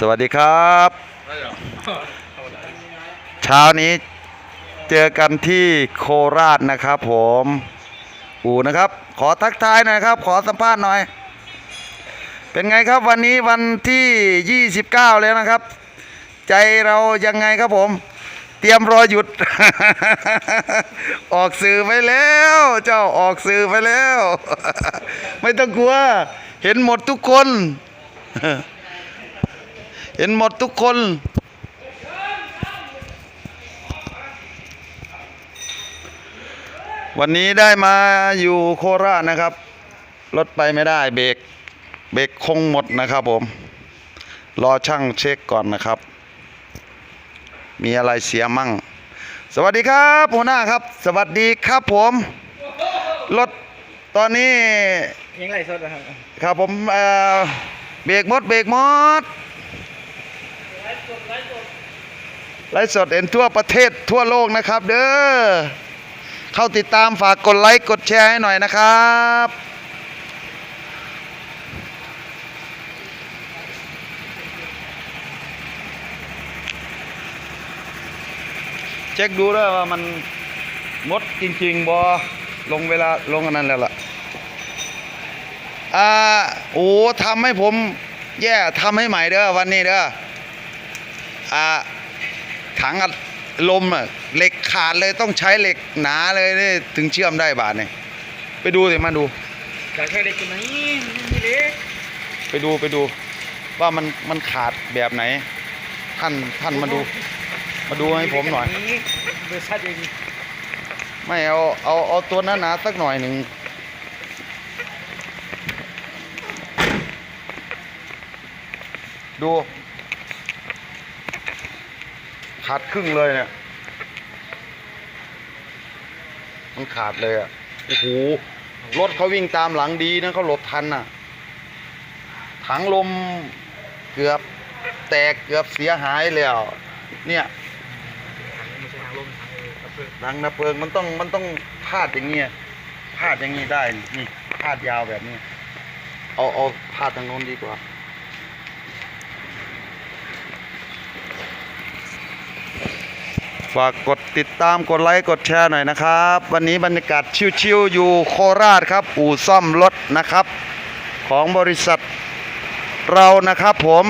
สวัสดีครับ เช้านี้เจอกันที่โคราชนะครับผมอูนะครับ ขอทักทายหน่อยครับ ขอสัมภาษณ์หน่อย เป็นไงครับวันนี้วันที่ 29 แล้วนะครับ ใจเรายังไงครับผม เตรียมรอหยุด ออกสื่อไปแล้ว เจ้าออกสื่อไปแล้ว ไม่ต้องกลัว เห็นหมดทุกคน เห็นหมดทุกคนวันนี้ได้มาอยู่โคราชนะครับ รถไปไม่ได้เบรกเบรกคงหมดนะครับผม รอช่างเช็คก่อนนะครับ มีอะไรเสียมั่ง สวัสดีครับหัวหน้าครับ สวัสดีครับผม รถตอนนี้ยังไรสดนะครับครับผมเอ่อเบรกหมดเบรกหมด ไลฟ์สดเห็นทั่วประเทศทั่วโลกนะครับ เด้อเข้าติดตามฝากกดไลค์กดแชร์ให้หน่อยนะครับเช็คดูด้วยว่ามันมดจริง ๆบอลงเวลาลงอันนั้นแล้วล่ะ อ่า โอ้ทำให้ผม แย่ทำให้ใหม่เด้อวันนี้เด้อ ถังอัดลมอะเหล็กขาดเลยต้องใช้เหล็กหนาเลยนี่ถึงเชื่อมได้บาทนี่ไปดูสิมาดูอยากใช้เด็กคนไหนนี่เด็กไปดูไปดู ว่ามันมันขาดแบบไหน ท่านท่านมาดู มาดูให้ผมหน่อยบริษัทเองไม่เอาเอาเอาตัวหนาๆสักหน่อยหนึ่งดู ขาดครึ่งเลยเนี่ย มันขาดเลยอะ โอ้โห รถเขาวิ่งตามหลังดีนะเขาหลบทันน่ะ ถังลมเกือบแตกเกือบเสียหายแล้ว เนี่ยดังนะเพลิงมันต้องมันต้องพาดอย่างเงี้ยพาดอย่างงี้ได้นี่นี่พาดยาวแบบนี้ เอาเอาพาดทางโน้นดีกว่า ฝากกดติดตามกดไลค์กดแชร์หน่อยนะครับ วันนี้บรรยากาศชิวๆอยู่โคราชครับ อู่ซ่อมรถนะครับ ของบริษัทเรานะครับผม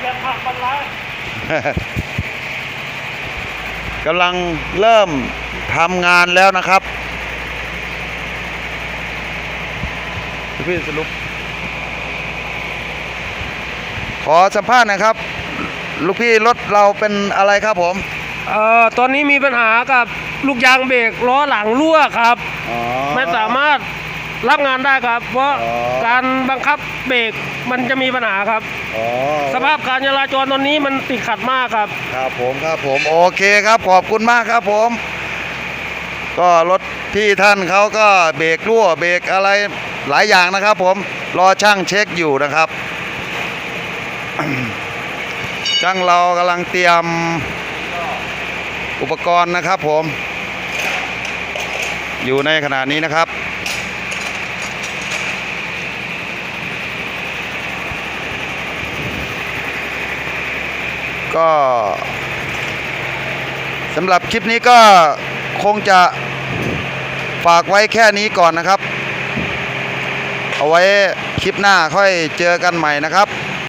เรียกผักบรรลัยกำลังเริ่มทำงานแล้วนะครับพี่สรุป ขอสัมภาษณ์หนะครับ ลูกพี่รถเราเป็นอะไรครับผม เอ่อตอนนี้มีปัญหากับลูกยางเบรกล้อหลังรั่วครับ อ๋อ ไม่สามารถรับงานได้ครับ เพราะอ๋อ การบังคับเบรกมันจะมีปัญหาครับ อ๋อสภาพการจราจรตอนนี้มันติดขัดมากครับ ครับผมครับผมโอเคครับขอบคุณมากครับผม ก็รถพี่ท่านเขาก็เบรกรั่วเบรกอะไรหลายอย่างนะครับ ผมรอช่างเช็คอยู่นะครับ ช่างเรากำลังเตรียม อุปกรณ์นะครับผม อยู่ในขณะนี้นะครับ ก็สำหรับคลิปนี้ก็คงจะฝากไว้แค่นี้ก่อนนะครับ เอาไว้คลิปหน้าค่อยเจอกันใหม่นะครับ